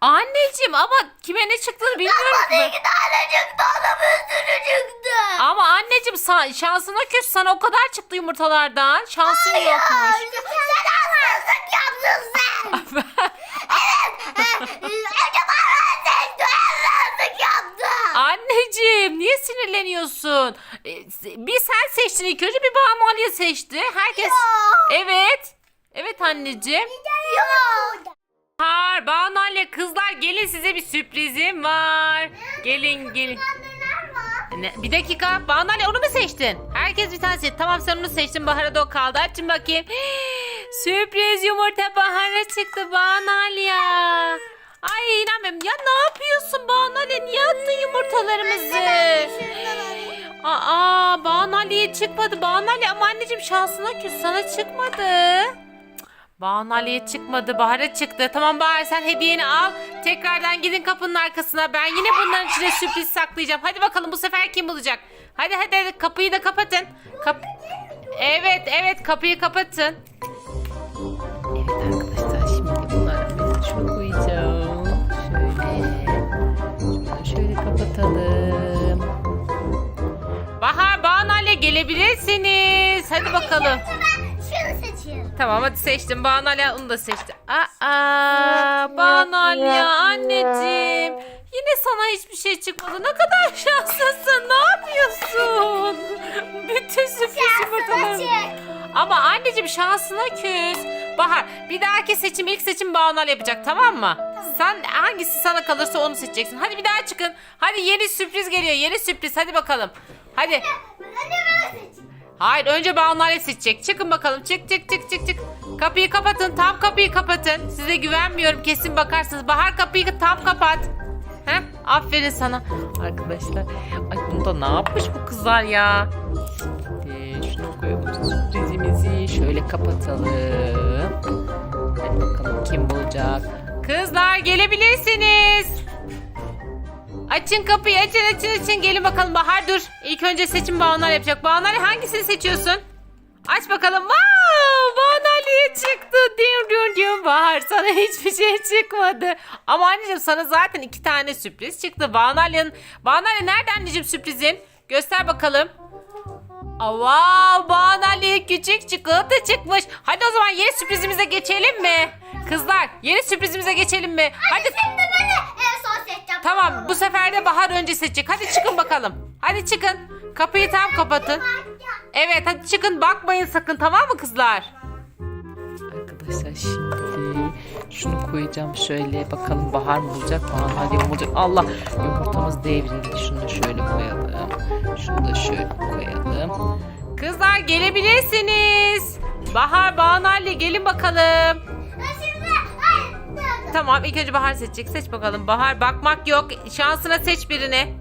Anneciğim ama kime ne çıktığını bilmiyorum ki. ben. İki tane çıktı ona bir sürü çıktı. Ama anneciğim sa- şansına küs sana o kadar çıktı yumurtalardan. Şansın Ya, yokmuş. sen haksızlık yaptın sen. evet. Önce bana seçti. Haksızlık yaptın. Anneciğim niye sinirleniyorsun? Ee, Bir sen seçtin ilk önce bir Banu Aliye seçti. Herkes... Evet. Evet anneciğim. Yok. Har Banu Aliye kızlar gelin size bir sürprizim var. Gelin gelin. Ne- Bir dakika Banu Ali onu mu seçtin? Herkes bir tane seçti. Tamam sen onu seçtin. Bahar'a da o kaldı. Açın bakayım. Sürpriz yumurta Bahar'a çıktı Banu Ali ya. Ay inanmıyorum. Ya ne yapıyorsun Banu Ali? Niye attın yumurtalarımızı? Aa Banu Ali'ye çıkmadı. Banu Ali ama anneciğim şansına küs sana çıkmadı. Banu Ali'ye çıkmadı. Bahar'a çıktı. Tamam Bahar sen hediyeni al. Tekrardan gidin kapının arkasına. Ben yine bunların içine sürpriz saklayacağım. Hadi bakalım bu sefer kim bulacak? Hadi hadi, hadi. kapıyı da kapatın. Kap evet evet kapıyı kapatın. Evet arkadaşlar şimdi bunları ben şunu koyacağım. Şöyle. Şöyle kapatalım. Bahar Banu Ali gelebilirsiniz. Hadi bakalım. Tamam hadi seçtim. Banu Ali onu da seçti. Aa, Banu Ali ya anneciğim. Yine sana hiçbir şey çıkmadı. Ne kadar şanslısın. Ne yapıyorsun? Bütün sürpriz. Ama anneciğim şansına küs. Bahar bir dahaki seçim ilk seçim Banu Ali yapacak tamam mı? Sen hangisi sana kalırsa onu seçeceksin. Hadi bir daha çıkın. Hadi yeni sürpriz geliyor. Yeni sürpriz. Hadi bakalım. Hadi. Anne. Hayır önce Banu Ali seçecek. Çıkın bakalım. Çık çık çık çık çık. Kapıyı kapatın. Tam kapıyı kapatın. Size güvenmiyorum. Kesin bakarsınız. Bahar kapıyı tam kapat. Heh, aferin sana. Arkadaşlar. Ay bunda ne yapmış bu kızlar ya? Şimdi şunu koyalım. Sürprizimizi şöyle kapatalım. Hadi bakalım kim bulacak. Kızlar gelebilirsiniz. Açın kapıyı açın açın açın. Gelin bakalım Bahar dur. İlk önce seçim Banu'lar yapacak. Banu'lar hangisini seçiyorsun? Aç bakalım. Wow! Banu'liye çıktı. Dim dim dim. Bahar sana hiçbir şey çıkmadı. Ama anneciğim sana zaten iki tane sürpriz çıktı. Banu'li'nin... Banu'li nerede anneciğim sürprizin? Göster bakalım. Wow, Banu'liye küçük çikolata çıkmış. Hadi o zaman yeni sürprizimize geçelim mi? Kızlar yeni sürprizimize geçelim mi? Hadi. Sefer de Bahar önce seçecek. Hadi çıkın bakalım. Hadi çıkın. Kapıyı tam kapatın. Evet hadi çıkın bakmayın sakın tamam mı kızlar? Arkadaşlar şimdi şunu koyacağım şöyle bakalım Bahar mı bulacak Bahar hadi mi bulacak Allah yumurtamız devrildi şunu da şöyle koyalım şunu da şöyle koyalım Kızlar gelebilirsiniz Bahar Banal'le gelin bakalım Tamam ilk önce Bahar seçecek. Seç bakalım. Bahar bakmak yok. Şansına seç birini.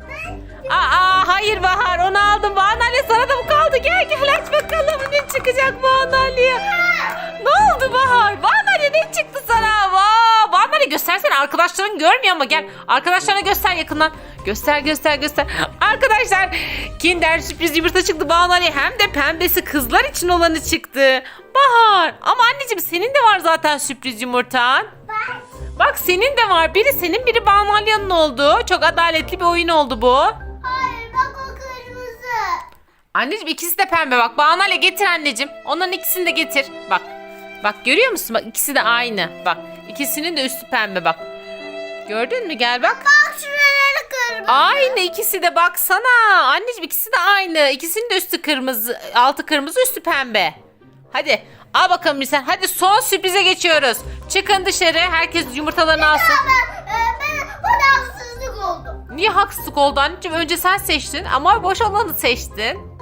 Aa hayır Bahar onu aldım. Banalya sana da mı kaldı? Gel gel aç bakalım ne çıkacak Banalya. Ne oldu Bahar? Banalya ne çıktı sana? Vaa! Banalya göstersene arkadaşların görmüyor ama gel. Arkadaşlarına göster yakından. Göster göster göster. Arkadaşlar Kinder sürpriz yumurta çıktı Banalya. Hem de pembesi kızlar için olanı çıktı. Bahar ama anneciğim senin de var zaten sürpriz yumurtan. Bak senin de var. Biri senin biri Banalya'nın oldu. Çok adaletli bir oyun oldu bu. Hayır bak o kırmızı. Anneciğim ikisi de pembe bak. Banalya getir anneciğim. Onların ikisini de getir. Bak. Bak görüyor musun? Bak ikisi de aynı. Bak ikisinin de üstü pembe bak. Gördün mü? Gel bak. Bak şuraları kırmızı. Aynı ikisi de baksana. Anneciğim ikisi de aynı. İkisinin de üstü kırmızı. Altı kırmızı üstü pembe. Hadi al bakalım bir sen. Hadi son sürprize geçiyoruz. Çıkın dışarı. Herkes yumurtalarını alsın. Ben, e, ben bana haksızlık oldu. Niye haksızlık oldu anneciğim? Önce sen seçtin ama boş olanı seçtin.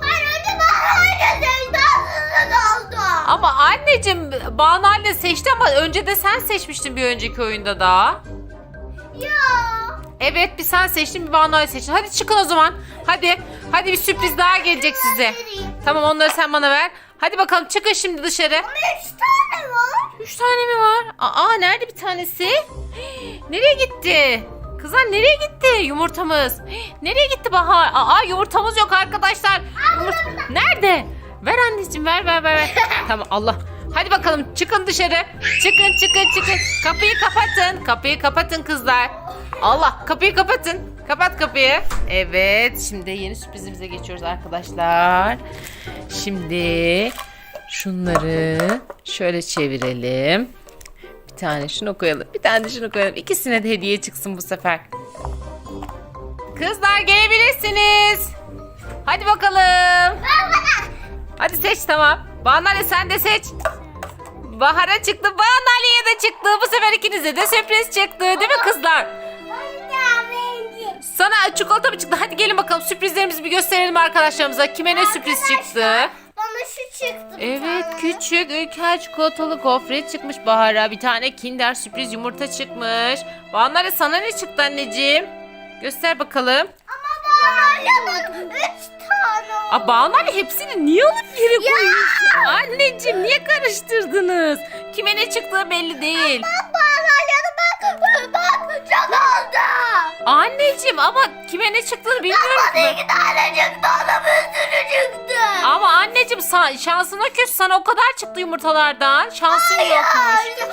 Hayır önce bana öyle seçti haksızlık oldu. Ama anneciğim Banu anne seçti ama önce de sen seçmiştin bir önceki oyunda da. Ya. Evet bir sen seçtin bir Banu seçtin. Hadi çıkın o zaman. Hadi. Hadi bir sürpriz daha gelecek size. Tamam onları sen bana ver. Hadi bakalım çıkın şimdi dışarı. Ama üç tane var. Üç tane mi var? Aa nerede bir tanesi? Nereye gitti? Kızlar nereye gitti yumurtamız? Nereye gitti Bahar? Aa yumurtamız yok arkadaşlar. Yumurt- Nerede? Ver anneciğim ver ver ver. ver. tamam Allah. Hadi bakalım çıkın dışarı. Çıkın çıkın çıkın. Kapıyı kapatın. Kapıyı kapatın kızlar. Allah kapıyı kapatın. Kapat kapıyı. Evet şimdi yeni sürprizimize geçiyoruz arkadaşlar. Şimdi şunları şöyle çevirelim. Bir tane şunu koyalım. Bir tane de şunu koyalım. İkisine de hediye çıksın bu sefer. Kızlar gelebilirsiniz. Hadi bakalım. Hadi seç tamam. Banale sen de seç. Bahar'a çıktı. Banale'ye de çıktı. Bu sefer ikinize de sürpriz çıktı. Değil mi kızlar? Sana çikolata mı çıktı? Hadi gelin bakalım sürprizlerimizi bir gösterelim arkadaşlarımıza. Kime ne sürpriz çıktı? Bana şu çıktı. bir Evet tane. küçük ülker çikolatalı gofret çıkmış Bahar'a. Bir tane kinder sürpriz yumurta çıkmış. Banale sana ne çıktı anneciğim? Göster bakalım. Ama bana üç. Aa, Banale hepsini niye alıp yere koyuyorsun? Anneciğim niye karıştırdınız? Kime ne çıktığı belli değil. Bana yanı bak. Bak çok oldu. Anneciğim ama kime ne çıktığını bilmiyorum Bana ki. iki tane çıktı. Ona bir sürü çıktı. Ama anneciğim sa- şansına küs sana o kadar çıktı yumurtalardan. Şansın yokmuş. Sen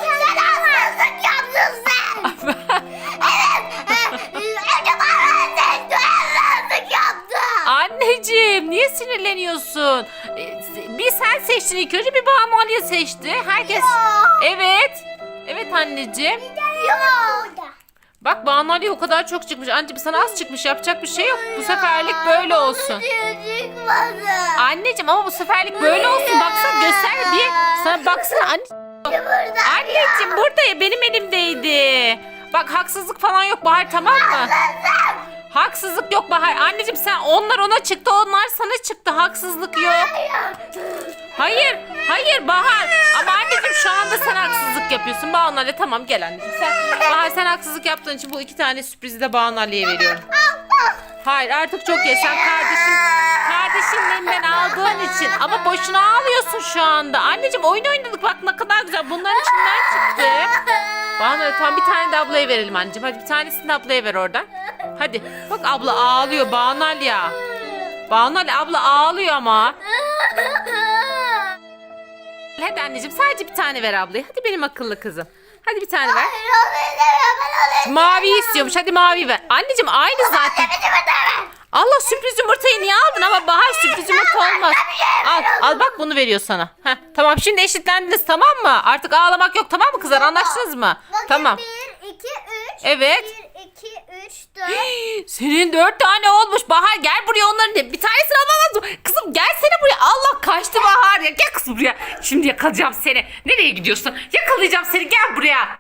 seçtin ilk önce bir Banu seçti. Herkes... Evet. Evet anneciğim. Yok. Bak Banu o kadar çok çıkmış. Anneciğim sana az çıkmış. Yapacak bir şey yok. Bu seferlik böyle olsun. Çıkmadı. Anneciğim ama bu seferlik böyle olsun. Baksana göster bir. Sana baksana anne. Anneciğim burada ya benim elimdeydi. Bak haksızlık falan yok Bahar tamam mı? Haksızlık yok Bahar. Anneciğim sen onlar ona çıktı onlar sana çıktı. Haksızlık yok. Hayır. Hayır Bahar. Ama anneciğim şu anda sen haksızlık yapıyorsun. Banu Ali tamam gel anneciğim. Sen, Bahar sen haksızlık yaptığın için bu iki tane sürprizi de Banu Ali'ye veriyorum. Hayır artık çok geç. Sen kardeşin, kardeşinin elinden aldığın için. Ama boşuna ağlıyorsun şu anda. Anneciğim oyun oynadık bak ne kadar güzel. Bunların içinden çıktı. Banu Ali tamam bir tane de ablaya verelim anneciğim. Hadi bir tanesini de ablaya ver oradan. Hadi. Bak abla ağlıyor Banu Ali ya. Banu Ali abla ağlıyor ama. Hadi anneciğim sadece bir tane ver ablaya. Hadi benim akıllı kızım. Hadi bir tane ver. Mavi istiyormuş. Hadi mavi ver. Anneciğim aynı zaten. Allah sürpriz yumurtayı niye aldın ama Bahar sürpriz yumurta olmaz. Al al bak bunu veriyor sana. Heh, tamam şimdi eşitlendiniz tamam mı? Artık ağlamak yok tamam mı kızlar anlaştınız mı? Tamam. 1, 2, 3. Evet. 1, 2, 3, 4. Senin dört tane olmuş Bahar gel buraya onların de bir tanesini alamaz mı? Kızım gelsene buraya Allah kaçtı Bahar ya gel kızım buraya. Şimdi yakalayacağım seni. Nereye gidiyorsun? Yakalayacağım seni gel buraya.